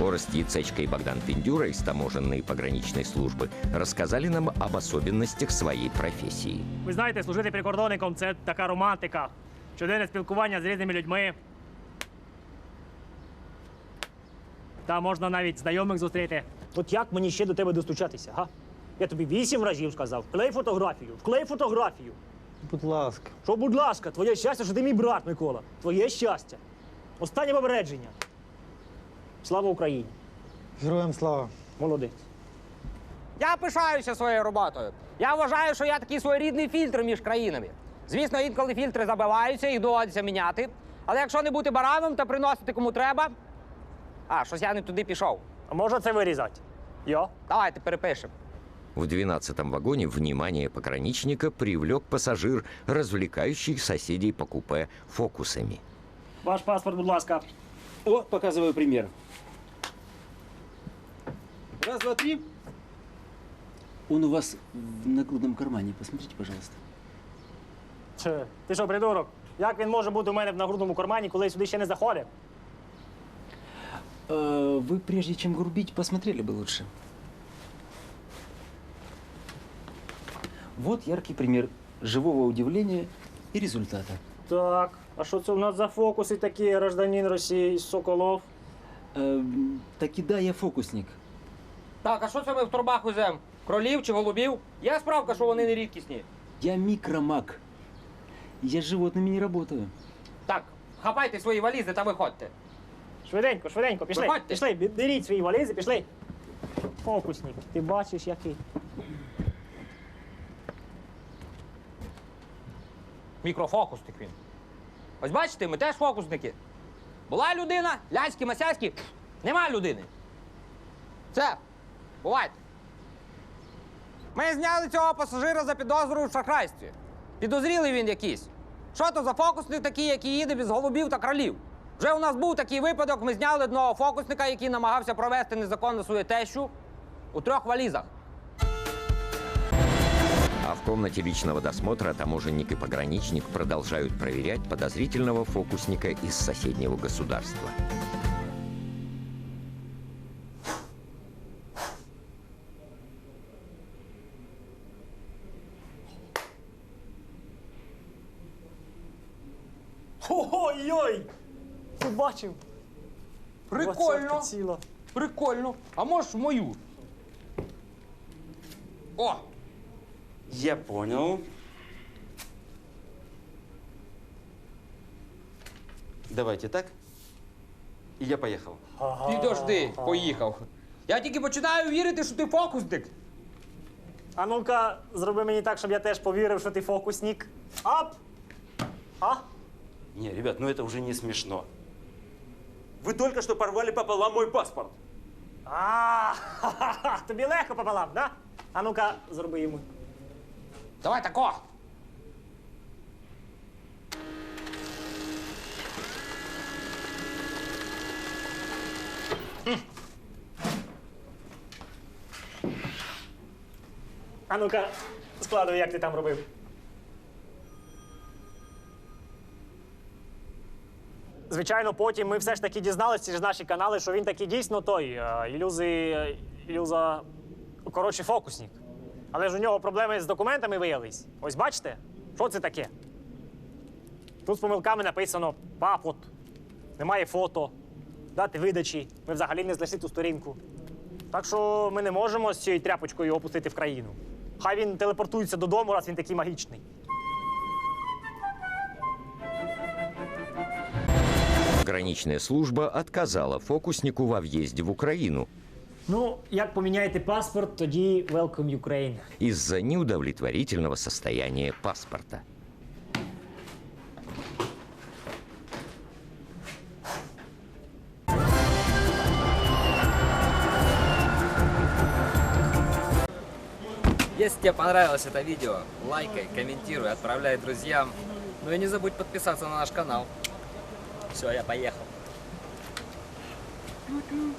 Орест Яцечко и Богдан Пиндюра из таможенной и пограничной службы рассказали нам об особенностях своей профессии. Ви знаєте, служити прикордонником це така романтика. Щоденне спілкування з різними людьми. Та можна навіть знайомих зустріти. От як мені ще до тебе достучатися, га? Я тобі вісім разів сказав, вклей фотографію, вклей фотографію. Будь ласка. Що, будь ласка, твоє щастя, що ти мій брат, Микола. Твоє щастя. Останнє попередження. Слава Україні! Героям слава. Молодець. Я пишаюся своєю роботою. Я вважаю, що я такий своєрідний фільтр між країнами. Звісно, інколи фільтри забиваються, їх доводиться міняти. Але якщо не бути бараном та приносити кому треба. А, щось я не туди пішов. А можна це вирізати? Йо. Давайте перепишемо. В 12 вагоне внимание пограничника привлек пассажир, развлекающий соседей по купе фокусами. Ваш паспорт, будь ласка. О, показываю пример. Раз, два, три. Он у вас в нагрудном кармане. Посмотрите, пожалуйста. Че, ти що, придурок? Як він може бути у мене в нагрудному кармані, коли я сюди ще не заходив? Э, Вы, прежде чем грубить, посмотрели бы лучше. Вот яркий пример живого удивления и результата. Так, а що це у нас за фокуси такі, гражданин Росії, Соколов? Эм, таки да, я фокусник. Так, а що це ми в турбах веземо? Кролів чи голубів? Є справка, що вони не рідкісні. Я микромаг. Я с животными не работаю. Так, хапайте свої валізи та виходьте. Швиденько, швиденько, пішли. Виходьте. Пішли, бі- беріть свої валізи, пішли. Фокусник, ти бачиш, який. Мікрофокусник він. Ось бачите, ми теж фокусники. Була людина, ляські, масяські, нема людини. Це, бувайте. Ми зняли цього пасажира за підозрою в шахрайстві. Підозрілий він якийсь. Що то за фокусник такий, який їде без голубів та кролів? Вже у нас був такий випадок, ми зняли одного фокусника, який намагався провести незаконно свою тещу у трьох валізах. В комнате личного досмотра таможенник и пограничник продолжают проверять подозрительного фокусника из соседнего государства. Ой-ой! Ти бачив? Прикольно. Прикольно. А можеш мою? О! Я понял. Давайте так. И я поехал. Підожди, поїхав. Я тільки починаю вірити, що ти фокусник. А ну-ка, зроби мені так, щоб я теж повірив, що ти фокусник. Ап! А? Не, ребят, ну это уже не смешно. Вы только что порвали пополам мой паспорт. А, ха-ха-ха, тобі легко пополам, да? А ну-ка, зроби йому. Давай тако. А ну-ка, складуй, як ти там робив. Звичайно, потім ми все ж таки дізналися через наші канали, що він таки дійсно той е, ілюзи, ілюза, коротше, фокусник. Але ж у нього проблеми з документами виявились. Ось бачите, що це таке? Тут з помилками написано папот, немає фото, дати видачі. Ми взагалі не знайшли ту сторінку. Так що ми не можемо з цією тряпочкою його пустити в країну. Хай він телепортується додому, раз він такий магічний. Пограничная служба отказала фокуснику во въезде в Украину Ну, як поміняєте паспорт, тоді Welcome Ukraine. из-за неудовлетворительного состояния паспорта. Если тебе понравилось это видео, лайкай, комментируй, отправляй друзьям. Ну и не забудь подписаться на наш канал. Все, я поехал. Тю-тю.